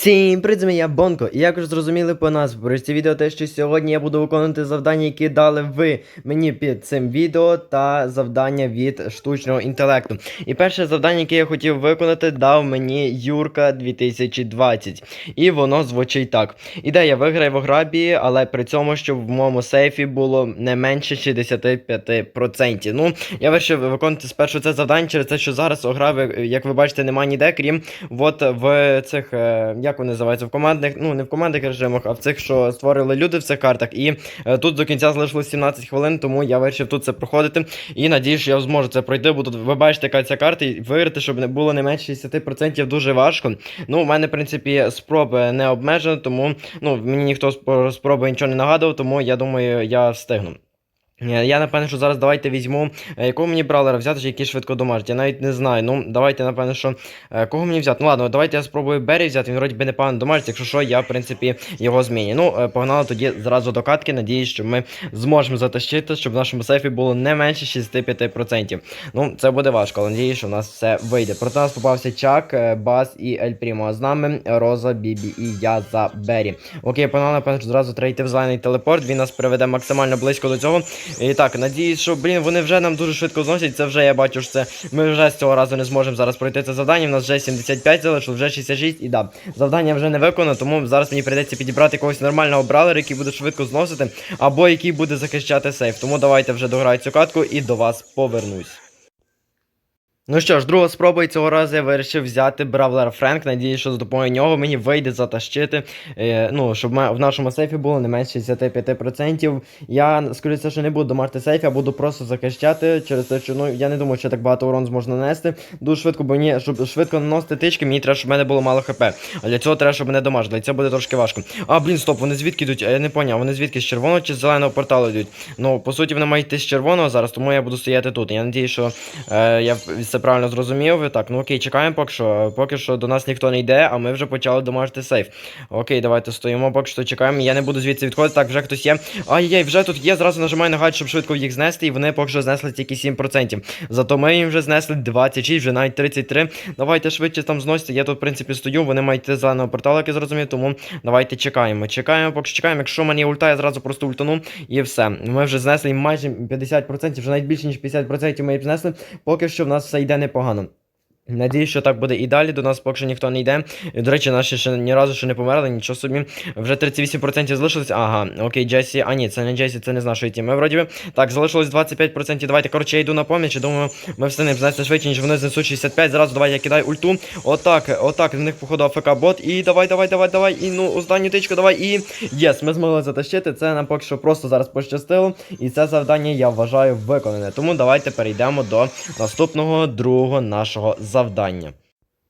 Всім привіт, я Бонко. І як вже зрозуміли по про це відео, те, що сьогодні я буду виконувати завдання, які дали ви мені під цим відео, та завдання від штучного інтелекту. І перше завдання, яке я хотів виконати, дав мені Юрка 2020. І воно звучить так. Ідея виграє в ограбі, але при цьому, щоб в моєму сейфі було не менше 65%. Ну, я вирішив виконувати спершу це завдання через те, що зараз ограби, як ви бачите, немає ніде, крім от в цих, е, як вони називаються, в командних, ну не в командних режимах, а в цих, що створили люди в цих картах. І е, тут до кінця залишилось 17 хвилин, тому я вирішив тут це проходити. І надіюсь, що я зможу це пройти. Бо тут ви бачите, яка ця карта, і виграти, щоб не було не менше 60% дуже важко. Ну, у мене, в принципі, спроби не обмежено, тому ну, мені ніхто з спроби нічого не нагадував, тому я думаю, я встигну. Я напевно, що зараз давайте візьму. е, Якого мені бравлера взяти, чи який швидко домажить? Я навіть не знаю. Ну, давайте, напевно, що. е, Кого мені взяти? Ну ладно, давайте я спробую Бері взяти. Він вроді би непогано домажить, якщо що, я, в принципі, його зміню. Ну, е, погнали тоді зразу до катки. Надіюсь, що ми зможемо затащити, щоб в нашому сейфі було не менше 65%. Ну, це буде важко, але надіюсь, що в нас все вийде. Проти нас попався Чак, Бас і Ель Прімо. А з нами Роза, Бібі і я за Бері. Окей, погнали, напевно, що зразу треба йти в зелений телепорт. Він нас приведе максимально близько до цього. І так, надіюсь, що, блін, вони вже нам дуже швидко зносять. Це вже я бачу, що це ми вже з цього разу не зможемо зараз пройти це завдання. У нас вже 75 залишилось, вже 66. І да, завдання вже не виконано, тому зараз мені прийдеться підібрати когось нормального бралера, який буде швидко зносити, або який буде захищати сейф. Тому давайте вже дограю цю катку і до вас повернусь. Ну що ж, друга спроба і цього разу я вирішив взяти Бравлера Френк. Надіюсь, що за допомогою нього мені вийде затащити. Е, ну, щоб в нашому сейфі було не менше 65%. Я, скоріше, що не буду домарти сейф, я буду просто захищати через те, що ну я не думаю, що так багато урон зможна нанести. Дуже швидко, бо мені, щоб швидко наносити тички, мені треба, щоб в мене було мало хп. А для цього треба, щоб мене домажили. Це буде трошки важко. А, блін, стоп, вони звідки йдуть? Я не поняв, вони звідки з червоного чи з зеленого порталу йдуть. Ну, по суті, вони мають йти з червоного зараз, тому я буду стояти тут. Я надію, що е, я все правильно зрозумів. Так, ну окей, чекаємо поки що. Поки що до нас ніхто не йде, а ми вже почали домажити сейф. Окей, давайте стоїмо, поки що чекаємо. Я не буду звідси відходити. Так, вже хтось є. Ай-яй, вже тут є. Зразу нажимаю на гайд, щоб швидко їх знести, і вони поки що знесли тільки 7%. Зато ми їм вже знесли 26, вже навіть 33. Давайте швидше там зносити. Я тут, в принципі, стою, вони мають йти зеленого порталу, як я зрозумів, тому давайте чекаємо. Чекаємо, поки що чекаємо. Якщо є ульта, я зразу просто ультану і все. Ми вже знесли їм майже 50%, вже навіть більше, ніж 50% ми їм знесли. Поки що в нас все йде непогано. Надіюсь, що так буде і далі. До нас поки що ніхто не йде. До речі, наші ще ні разу ще не померли, нічого собі. Вже 38% залишилось. Ага, окей, Джесі. А ні, це не Джесі, це не з нашої тіми. Вроді би. Так, залишилось 25%. Давайте, коротше, я йду на поміч. Думаю, ми встигнемо знести швидше, ніж вони знесуть 65. Зразу давай я кидаю ульту. Отак, отак. В них, походу, АФК бот. І давай, давай, давай, давай. І ну, останню тичку, давай. І. Єс, ми змогли затащити. Це нам поки що просто зараз пощастило. І це завдання я вважаю виконане. Тому давайте перейдемо до наступного другого нашого завдання.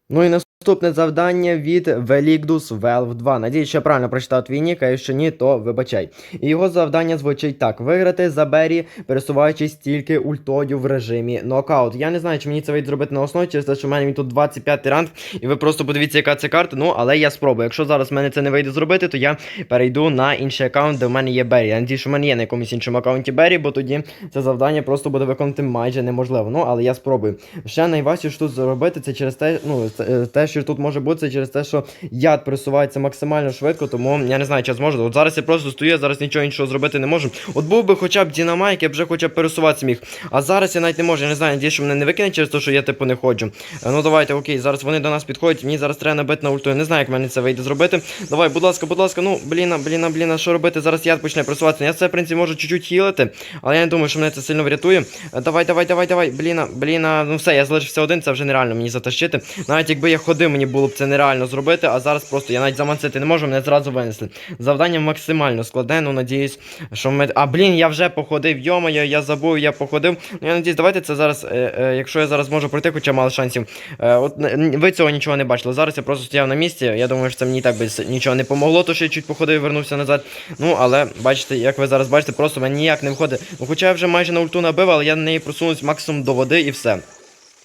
Ну і наступне завдання від Велікдус Valve 2. Надіюсь, що я правильно прочитав твій нік, а якщо ні, то вибачай. І його завдання звучить так: виграти за Бері, пересуваючись тільки ультою в режимі нокаут. Я не знаю, чи мені це вийде зробити на основі, через те, що в мене тут 25 ранг, і ви просто подивіться, яка це карта. Ну, але я спробую. Якщо зараз в мене це не вийде зробити, то я перейду на інший аккаунт, де в мене є Бері. Я надію, що в мене є на якомусь іншому аккаунті Бері, бо тоді це завдання просто буде виконати майже неможливо. Ну, але я спробую. Ще найважче, тут зробити, це через те, ну, е, те, що тут може бути, через те, що яд присувається максимально швидко, тому я не знаю, чи зможу. От зараз я просто стою, зараз нічого іншого зробити не можу. От був би хоча б Дінамайк, я б вже хоча б пересуватися міг. А зараз я навіть не можу. Я не знаю, надіюсь, що мене не викине через те, що я типу не ходжу. Е, Ну давайте, окей, зараз вони до нас підходять. Мені зараз треба набити на ульту. Я не знаю, як мене це вийде зробити. Давай, будь ласка, будь ласка, ну бліна, бліна, бліна, що робити? Зараз яд почне просуватися. Я це, в принципі, можу чуть-чуть хілити, але я не думаю, що мене це сильно врятує. Е, Давай, давай, давай, давай, бліна, бліна. Ну все, я залишився один, це вже нереально мені затащити. Навіть якби я ходив, мені було б це нереально зробити, а зараз просто я навіть замансити не можу, мене зразу винесли. Завдання максимально складне, ну надіюсь, що ми. А блін, я вже походив, йомаю, я забув, я походив. Ну я надіюсь, давайте це зараз, е, е, якщо я зараз можу пройти, хоча мало шансів. Е, от ви цього нічого не бачили. Зараз я просто стояв на місці. Я думаю, що це мені так би нічого не помогло, то що я чуть походив і вернувся назад. Ну, але бачите, як ви зараз бачите, просто мені ніяк не виходить. Ну, хоча я вже майже на ульту набив, але я на неї просунувся максимум до води і все.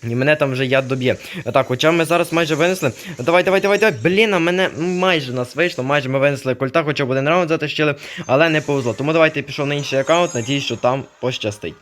І мене там вже яд доб'є. Так, хоча ми зараз майже винесли. Давай, давай, давай, давай. Блін, а мене майже нас вийшло, майже ми винесли кольта, хоча б один раунд затащили, але не повезло. Тому давайте я пішов на інший аккаунт, надіюсь, що там пощастить.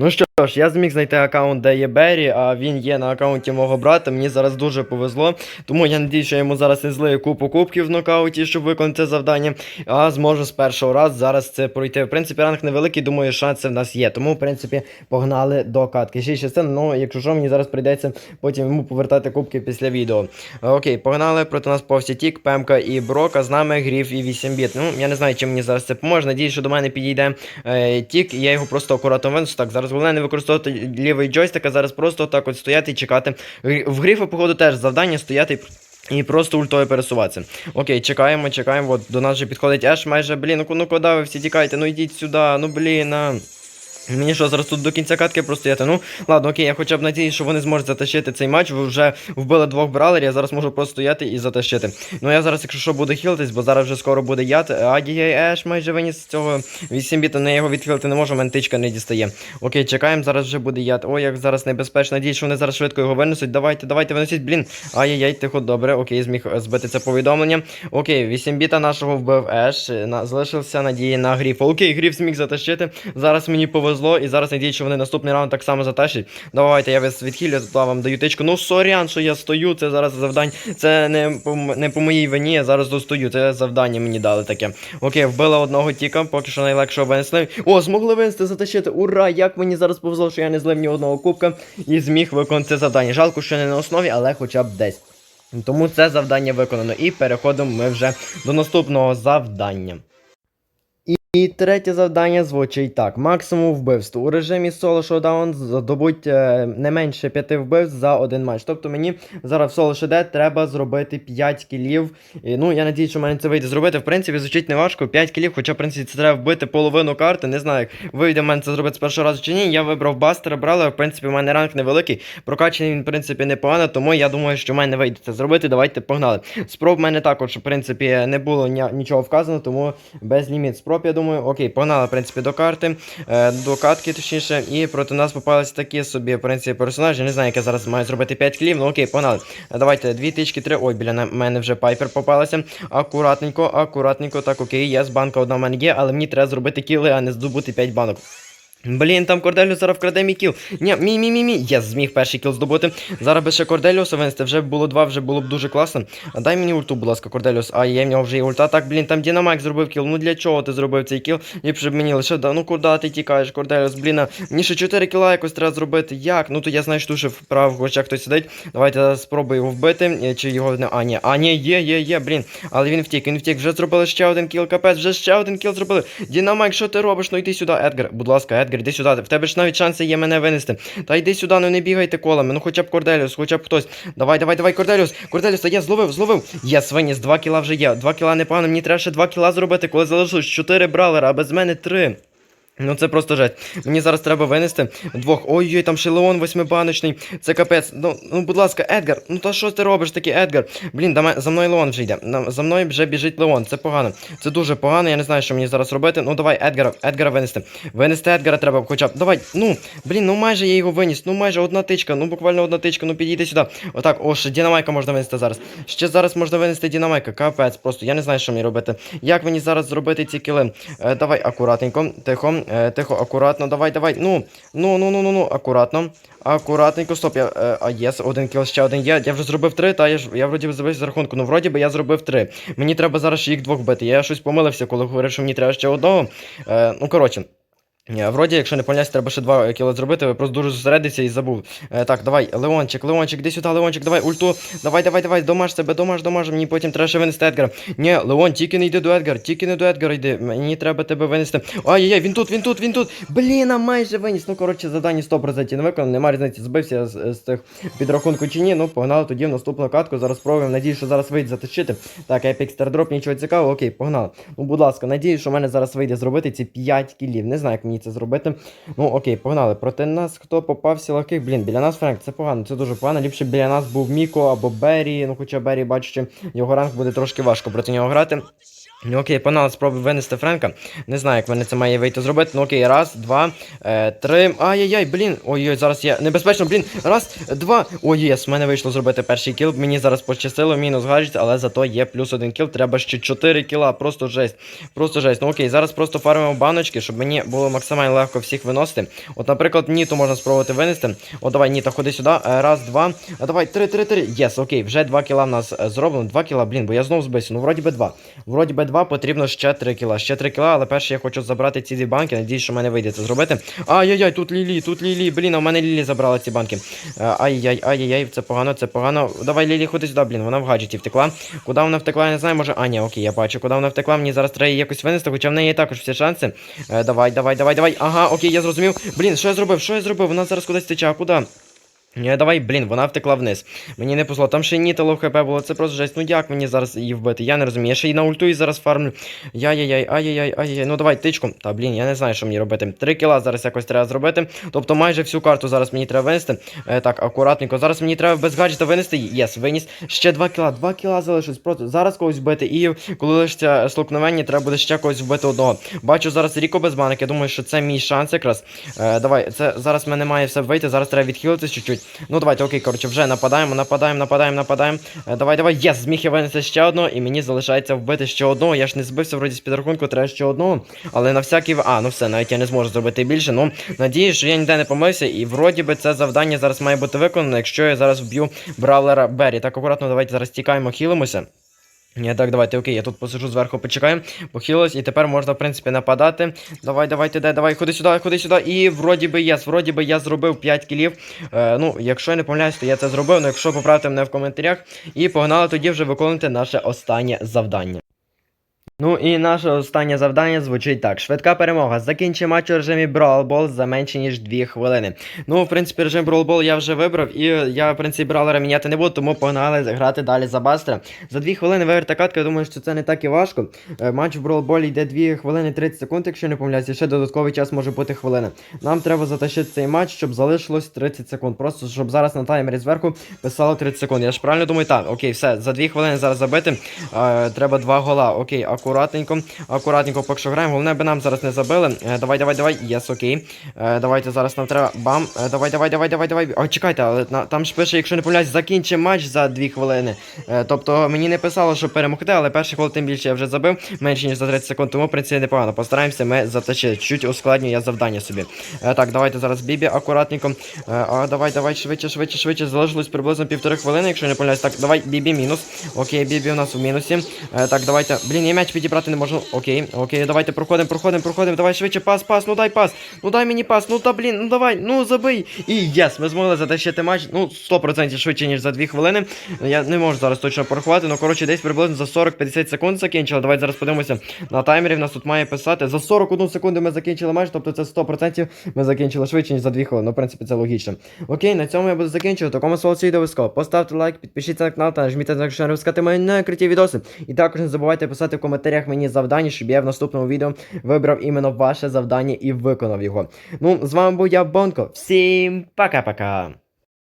Ну що ж, я зміг знайти аккаунт, де є Беррі, а він є на аккаунті мого брата. Мені зараз дуже повезло. Тому я надію, що я йому зараз не злию купу кубків в нокауті, щоб виконати завдання. А зможу з першого разу зараз це пройти. В принципі, ранг невеликий, думаю, шанси в нас є. Тому, в принципі, погнали до катки. Ще частин, ну, якщо що, мені зараз прийдеться потім йому повертати кубки після відео. Окей, погнали проти нас повсі Тік, Пемка і Брока. З нами Гріф і 8 біт. Ну, я не знаю, чим мені зараз це поможе. Надіюсь, що до мене підійде е, Тік, і я його просто акуратно винесу. Так, зараз головне не використовувати лівий джойстик, а зараз просто так от стояти і чекати. В Гріфа, походу, теж завдання стояти. і І просто ультою пересуватися. Окей, чекаємо, чекаємо. От до нас вже підходить Еш майже. Блін, ну, ну куди ви всі тікайте, Ну йдіть сюди, ну блін. А. Мені що, зараз тут до кінця катки простояти? Ну, ладно, окей, я хоча б надіюсь, що вони зможуть затащити цей матч. Ви вже вбили двох бралерів, я зараз можу просто стояти і затащити. Ну я зараз, якщо що, буду хілитись, бо зараз вже скоро буде яд. Адієй еш майже виніс з цього 8 біта, але я його відхилити не можу, мене тичка не дістає. Окей, чекаємо, зараз вже буде яд. Ой, як зараз небезпечно. Надіюсь, що вони зараз швидко його винесуть. Давайте, давайте, винесіть, блін. Ай-яй-яй, тихо, добре, окей, зміг збити це повідомлення. Окей, 8 біта нашого вбив Еш. На, залишився надії на Гріфа. Окей, Гріф зміг затащити. Зараз мені повезло, і зараз надіюсь, що вони наступний раунд так само затащать. Давайте, я вас відхилю, то вам даю тичку. Ну, сорян, що я стою, це зараз завдання. Це не по, не по моїй вині, я зараз достою. Це завдання мені дали таке. Окей, вбила одного тіка, поки що найлегшого винесли. О, змогли винести, затащити. Ура! Як мені зараз повезло, що я не злив ні одного кубка і зміг виконати це завдання. Жалко, що не на основі, але хоча б десь. Тому це завдання виконано. І переходимо ми вже до наступного завдання. І, третє завдання звучить так: максимум вбивств. У режимі соло шоудаун здобуть е, не менше 5 вбивств за один матч. Тобто мені зараз в соло ШД треба зробити 5 кілів. І, ну, я надіюсь, що в мене це вийде зробити. В принципі, звучить неважко. 5 кілів, хоча, в принципі, це треба вбити половину карти. Не знаю, як вийде в мене це зробити з першого разу чи ні. Я вибрав бастера, брала. В принципі, в мене ранг невеликий. Прокачаний він, в принципі, непогано, тому я думаю, що в мене вийде це зробити. Давайте погнали. Спроб в мене також, в принципі, не було нічого вказано, тому без ліміт спроб, я думаю. Окей, погнали, в принципі, до карти, е, до катки, точніше, і проти нас попалися такі собі, в принципі, персонажі. Не знаю, як я зараз маю зробити 5 клів. Ну окей, погнали. Давайте, дві тички, три. Ой, біля мене вже пайпер попалася. Акуратненько, акуратненько. Так, окей, є з банка одна в мене є, але мені треба зробити кіли, а не здобути 5 банок. Блін, там Корделіо зараз вкраде мій кіл. Ні, мій. Я зміг перший кіл здобути. Зараз би ще Корделіуса винести. Вже було два, вже було б дуже класно. А дай мені ульту, будь ласка, Корделіус. А є в нього вже є ульта. Так, блін, там Дінамайк зробив кіл. Ну для чого ти зробив цей кіл? Ліпше б мені лише да. Ну куди ти тікаєш, Корделіус? Блін, а мені ще 4 кіла якось треба зробити. Як? Ну то я знаю, що ще вправо в очах хтось сидить. Давайте спробую його вбити. Е, Чи його не. А, ні, а ні, є, є, є, блін. Але він втік, він втік. Вже зробили ще один кіл, капець, вже ще один кіл зробили. Дінамайк, що ти робиш? Ну йди сюди, Едгар. Будь ласка, Едгар, йди сюди. В тебе ж навіть шанси є мене винести. Та йди сюди, ну не бігайте колами. Ну хоча б Корделіус, хоча б хтось. Давай, давай, давай, Корделіус. Корделіус, я зловив, зловив. Я свиніс, 2 кіла вже є. 2 кіла непогано, мені треба ще 2 кіла зробити, коли залишилось 4 бралера, а без мене 3. Ну це просто жесть. Мені зараз треба винести двох. Ой-ой, там ще Леон восьмибаночний. Це капець. Ну, ну будь ласка, Едгар. Ну та що ти робиш такий, Едгар? Блін, да ме- за мною Леон вже йде. За мною вже біжить Леон. Це погано. Це дуже погано. Я не знаю, що мені зараз робити. Ну давай, Едгара, Едгара винести. Винести Едгара треба хоча б. Давай. Ну, блін, ну майже я його виніс. Ну майже одна тичка. Ну буквально одна тичка. Ну підійди сюди. Отак, о, ще Дінамайка можна винести зараз. Ще зараз можна винести Дінамайка. Капець, просто я не знаю, що мені робити. Як мені зараз зробити ці кіли? Е, давай акуратненько, тихо, е, тихо, акуратно. Давай, давай. Ну, ну, ну, ну, ну, ну, акуратно. Акуратненько, стоп, я. Е, а єс, один кіл, ще один є. Я вже зробив три, та я ж я вроді би забив з рахунку. Ну, вроді би я зробив три. Мені треба зараз їх двох бити. Я щось помилився, коли говорив, що мені треба ще одного. Е, ну, коротше. Е, Вроді, якщо не помиляюсь, треба ще два кіла зробити, ви просто дуже зосередився і забув. Е, так, давай, Леончик, Леончик, іди сюди, Леончик, давай, ульту. Давай, давай, давай, домаж себе, домаж, домаж, мені потім треба ще винести Едгара. Ні, Леон, тільки не йди до Едгара, тільки не до Едгара йди. Мені треба тебе винести. Ай-яй-яй, він тут, він тут, він тут. Блін, а майже виніс. Ну, коротше, завдання 100% не виконано, нема різниці, збився з, з тих підрахунку чи ні. Ну, погнали тоді в наступну катку. Зараз спробуємо. Надіюсь, що зараз вийде затащити. Так, Star Drop, нічого цікавого. Окей, погнали. Ну, будь ласка, надіюсь, що в мене зараз вийде зробити ці 5 кілів. Не знаю, як мені це зробити. Ну окей, погнали. Проти нас хто попався легких? Блін, біля нас Френк, це погано, це дуже погано. Ліпше біля нас був Міко або Беррі. Ну хоча Беррі, бачите, його ранг буде трошки важко проти нього грати. Ну окей, погнали, спробуй винести Френка. Не знаю, як мене це має вийти зробити. Ну окей, раз, два, е, три. Ай-яй-яй, блін. Ой-ой, зараз я. Небезпечно, блін. Раз, два. Ой, єс, мене вийшло зробити перший кіл. Мені зараз пощастило, мінус гаджет, але зато є плюс один кіл. Треба ще 4 кіла. Просто жесть. Просто жесть. Ну окей, зараз просто фармимо баночки, щоб мені було максимально легко всіх виносити. От, наприклад, Ніту можна спробувати винести. О, давай, Ніта, ходи сюди. Е, Раз, два. А давай, три, три, три. Єс, окей, вже два кіла в нас е, зроблено. Два кіла, блін, бо я знову збився. Ну, вроді би два. Вроді би два, потрібно ще 3 кіла. Ще 3 кіла, але перше я хочу забрати ці дві банки. Надіюсь, що в мене вийде це зробити. Ай-яй-яй, тут Лілі, тут Лілі. Блін, а в мене Лілі забрала ці банки. Е, Ай-яй, ай-яй, це погано, це погано. Давай, Лілі, ходи сюди, блін, вона в гаджеті втекла. Куди вона втекла, я не знаю, може. А, ні, окей, я бачу. Куди вона втекла, мені зараз треба її якось винести, хоча в неї також всі шанси. Е, давай, давай, давай, давай. Ага, окей, я зрозумів. Блін, що я зробив? Що я зробив? Вона зараз кудись тече, а куди? Ні, давай, блін, вона втекла вниз. Мені не посло. Там ще ні лоу хп було, це просто жесть. Ну як мені зараз її вбити? Я не розумію. Я ще й на ульту і зараз фармлю. Яй-яй-яй, ай-яй-яй, ай-яй. Ну давай, тичку. Та блін, я не знаю, що мені робити. Три кіла зараз якось треба зробити. Тобто майже всю карту зараз мені треба винести. Е, так, акуратненько. Зараз мені треба без гаджета винести. Єс, виніс. Ще два кіла. Два кіла залишилось. Просто зараз когось вбити. І коли лишиться столкновення, треба буде ще когось вбити одного. Бачу зараз Ріко без банок. Я думаю, що це мій шанс якраз. Е, давай, це зараз мене має все вийти. Зараз треба відхилитись чуть-чуть. Ну давайте, окей, коротше, вже нападаємо, нападаємо, нападаємо, нападаємо. Е, давай, давай, єс, зміг я винести ще одного, і мені залишається вбити ще одного. Я ж не збився вроді з підрахунку, треба ще одного. Але на всякий. А, ну все, навіть я не зможу зробити більше. Ну, надіюсь, що я ніде не помився, і вроді би це завдання зараз має бути виконано, якщо я зараз вб'ю бравлера Беррі. Так, акуратно, давайте зараз тікаємо, хілимося. Ні, так, давайте, окей, я тут посижу зверху, почекаю, похилилось, і тепер можна, в принципі, нападати. Давай, давай, ти давай, ходи сюди, ходи сюди. І вроді би єс, вроді би я зробив 5 кілів. Е, ну, якщо я не помиляюсь, то я це зробив, ну якщо поправте мене в коментарях. І погнали тоді вже виконувати наше останнє завдання. Ну і наше останнє завдання звучить так: швидка перемога. Закінчи матч у режимі Brawl Ball за менше ніж 2 хвилини. Ну, в принципі, режим Brawl Ball я вже вибрав, і я, в принципі, бравлера міняти не буду, тому погнали грати далі за Бастера. За 2 хвилини виграти катка, я думаю, що це не так і важко. Е, Матч в Brawl Ball йде 2 хвилини 30 секунд, якщо не помиляюся, ще додатковий час може бути хвилина. Нам треба затащити цей матч, щоб залишилось 30 секунд. Просто щоб зараз на таймері зверху писало 30 секунд. Я ж правильно думаю, так, окей, все, за 2 хвилини зараз забити. Е, треба 2 гола. Окей, акуратненько, акуратненько, поки що граємо. Головне би нам зараз не забили. Е, давай, давай, давай. Єс, окей. Е, давайте зараз нам треба. Бам. Е, давай, давай, давай, давай, давай. О, чекайте, але там ж пише, якщо не помиляюсь, закінчи матч за 2 хвилини. Е, тобто мені не писало, що перемогти, але перший гол тим більше я вже забив, менше ніж за 30 секунд, тому в принципі непогано. Постараємося ми затащити. Чуть ускладнюю я завдання собі. Е, так, давайте зараз Бібі акуратненько. Е, а, давай, давай, швидше, швидше, швидше. Залишилось приблизно півтори хвилини, якщо не помиляюсь. Так, давай, Бібі мінус. Окей, Бібі у нас у мінусі. Е, так, давайте. Блін, я м'яч підібрати не можу. Окей, окей, давайте проходимо, проходимо, проходимо. Давай швидше, пас, пас, ну дай пас. Ну дай мені пас, ну та блін, ну давай, ну забий. І єс, ми змогли затащити матч. Ну, 100% швидше, ніж за 2 хвилини. Я не можу зараз точно порахувати, ну коротше, десь приблизно за 40-50 секунд закінчили. Давайте зараз подивимося на таймері. В нас тут має писати. За 41 секунду ми закінчили матч, тобто це 100% ми закінчили швидше, ніж за 2 хвилини. Ну, в принципі, це логічно. Окей, на цьому я буду закінчувати. Такому відео обов'язково. Поставте лайк, підпишіться на канал та нажміть на не вискати мої найкруті відоси. І також не забувайте писати в коментарях мені завдання, щоб я в наступному відео вибрав іменно ваше завдання і виконав його. Ну, з вами був я, Бонко. Всім пока-пока.